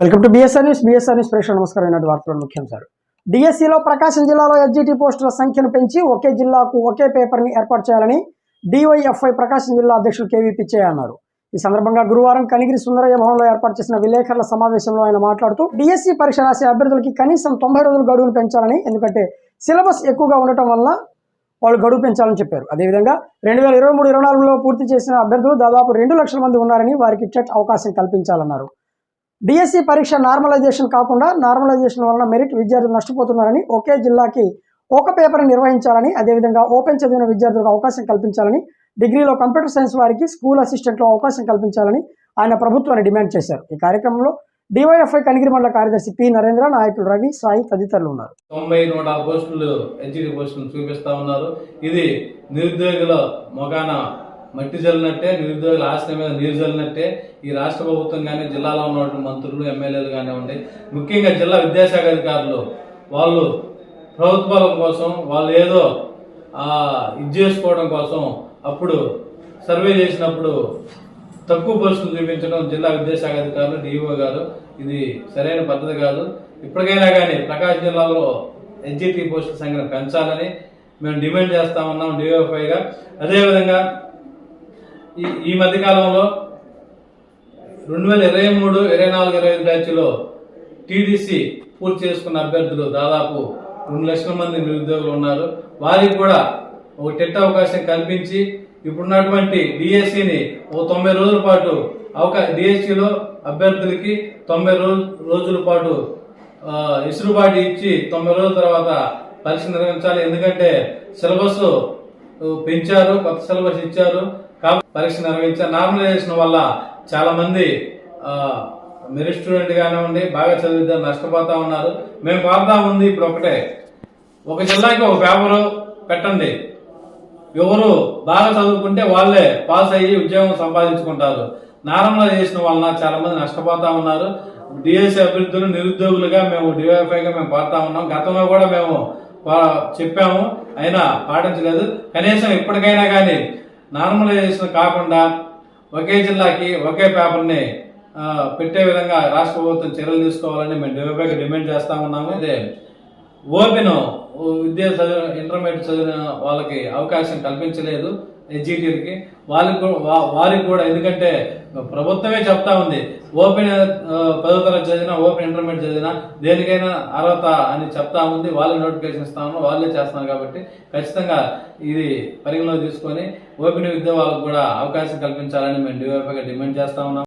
Welcome to BSR news BSR news ప్రేక్షణ నమస్కారం. ఈనాటి వార్తలు ముఖ్యాంశాలు డిఎస్సిలో ప్రకాశం జిల్లాలో ఎస్జిటి పోస్టుల సంఖ్యను పెంచి ఒకే జిల్లాకు ఒకే పేపర్ని ఏర్పాటు చేయాలని డివైఎఫ్ఐ ప్రకాశం జిల్లా అధ్యక్షులు కేవీ పిచ్చయ్య అన్నారు. ఈ సందర్భంగా గురువారం కనిగిరి సుందరయ్య భవన్లో ఏర్పాటు చేసిన విలేకరుల సమావేశంలో ఆయన మాట్లాడుతూ డిఎస్సి పరీక్ష రాసే అభ్యర్థులకి కనీసం తొంభై రోజులు గడువును పెంచాలని ఎందుకంటే సిలబస్ ఎక్కువగా ఉండటం వల్ల వాళ్ళు గడువు పెంచాలని చెప్పారు. అదేవిధంగా రెండు వేల ఇరవై మూడు ఇరవై నాలుగులో పూర్తి చేసిన అభ్యర్థులు దాదాపు రెండు లక్షల మంది ఉన్నారని వారికి టెట్ అవకాశం కల్పించాలన్నారు. డిఎస్సి పరీక్ష నార్మలైజేషన్ కాకుండా నార్మలైజేషన్ వలన మెరిట్ విద్యార్థులు నష్టపోతున్నారని ఒకే జిల్లాకి ఒక పేపర్ నిర్వహించాలని అదేవిధంగా ఓపెన్ చదివిన విద్యార్థులకు అవకాశం కల్పించాలని డిగ్రీలో కంప్యూటర్ సైన్స్ వారికి స్కూల్ అసిస్టెంట్లో అవకాశం కల్పించాలని ఆయన ప్రభుత్వాన్ని డిమాండ్ చేశారు. ఈ కార్యక్రమంలో డివైఎఫ్ఐ కనిగిరి మండల కార్యదర్శి పి. నరేంద్ర నాయకులు రవి సాయి తదితరులు ఉన్నారు. తొంభై నూట పోస్టులు హెచ్డి పోస్టులు చూపిస్తా ఉన్నారు. ఇది నిరుద్యోగుల మొగాన మట్టి జల్లినట్టే నిరుద్యోగుల ఆస్తి మీద నీరు జల్లినట్టే ఈ రాష్ట్ర ప్రభుత్వం కానీ జిల్లాలో ఉన్నటువంటి మంత్రులు ఎమ్మెల్యేలు కానివ్వండి ముఖ్యంగా జిల్లా విద్యాశాఖ అధికారులు వాళ్ళు ప్రభుత్వాల కోసం వాళ్ళు ఏదో ఇది చేసుకోవడం కోసం అప్పుడు సర్వే చేసినప్పుడు తక్కువ పోస్టులు చూపించడం జిల్లా విద్యాశాఖ అధికారులు డిఈఓ గారు ఇది సరైన పద్ధతి కాదు. ఇప్పటికైనా కానీ ప్రకాశం జిల్లాలో ఎన్జిటి పోస్టుల సంఖ్యను పెంచాలని మేము డిమాండ్ చేస్తా ఉన్నాం అదేవిధంగా ఈ ఈ మధ్య కాలంలో రెండు వేల ఇరవై మూడు ఇరవై నాలుగు ఇరవై ఐదు బ్యాచ్లో టీడీసీ పూర్తి చేసుకున్న అభ్యర్థులు దాదాపు రెండు లక్షల మంది నిరుద్యోగులు ఉన్నారు. వారికి కూడా ఒక టెట్ అవకాశం కల్పించి ఇప్పుడున్నటువంటి డిఎస్సిని ఓ తొంభై రోజుల పాటు అవకా డిఎస్సిలో అభ్యర్థులకి తొంభై రోజు రోజుల పాటు ఇసురుబాటు ఇసులుబాటు ఇచ్చి తొంభై రోజుల తర్వాత పరీక్ష నిర్వహించాలి. ఎందుకంటే సిలబస్ పెంచారు కొత్త సిలబస్ ఇచ్చారు. కాబట్టి పరీక్ష నిర్వహించారు నార్మలైజేషన్ వల్ల చాలా మంది ఆ, మెరిట్ స్టూడెంట్ కానివ్వండి బాగా చదివిద్దారు నష్టపోతా ఉన్నారు. మేము కోరుతా ఉంది ఇప్పుడు ఒకటే. ఒక జిల్లాకి ఒక పేపరు పెట్టండి. ఎవరు బాగా చదువుకుంటే వాళ్ళే పాస్ అయ్యి ఉద్యోగం సంపాదించుకుంటారు. నార్మలైజేషన్ వలన చాలా మంది నష్టపోతా ఉన్నారు. డిఎస్సీ అభ్యర్థులు నిరుద్యోగులుగా మేము డివైఫైగా మేము కోరుతా ఉన్నాం. గతంలో కూడా మేము చెప్పాము. అయినా పాటించలేదు. కనీసం ఇప్పటికైనా కానీ నార్మలైజేషన్ కాకుండా ఒకే జిల్లాకి ఒకే పేపర్ని పెట్టే విధంగా రాష్ట్ర ప్రభుత్వం చర్యలు తీసుకోవాలని మేము డివైఫైగా డిమాండ్ చేస్తా ఉన్నాము. ఇదే ఓపెన్ విద్య చదివిన ఇంటర్మీడియట్ చదివిన వాళ్ళకి అవకాశం కల్పించలేదు. ఎడ్జిటీకి వాళ్ళకి కూడా- వారికి కూడా ఎందుకంటే ప్రభుత్వమే చెప్తా ఉంది ఓపెన్ పదో తరగతి చదివినా ఓపెన్ ఇంటర్మీడియట్ చదివినా దేనికైనా అర్హత అని చెప్తా ఉంది. వాళ్ళే నోటిఫికేషన్ ఇస్తా ఉన్నారు వాళ్ళే చేస్తున్నారు కాబట్టి ఖచ్చితంగా ఇది పరిగణలో తీసుకొని ఓపెన్ విద్య వాళ్ళకు కూడా అవకాశం కల్పించాలని మేము డివైఎఫ్ఐగా డిమాండ్ చేస్తా ఉన్నాం.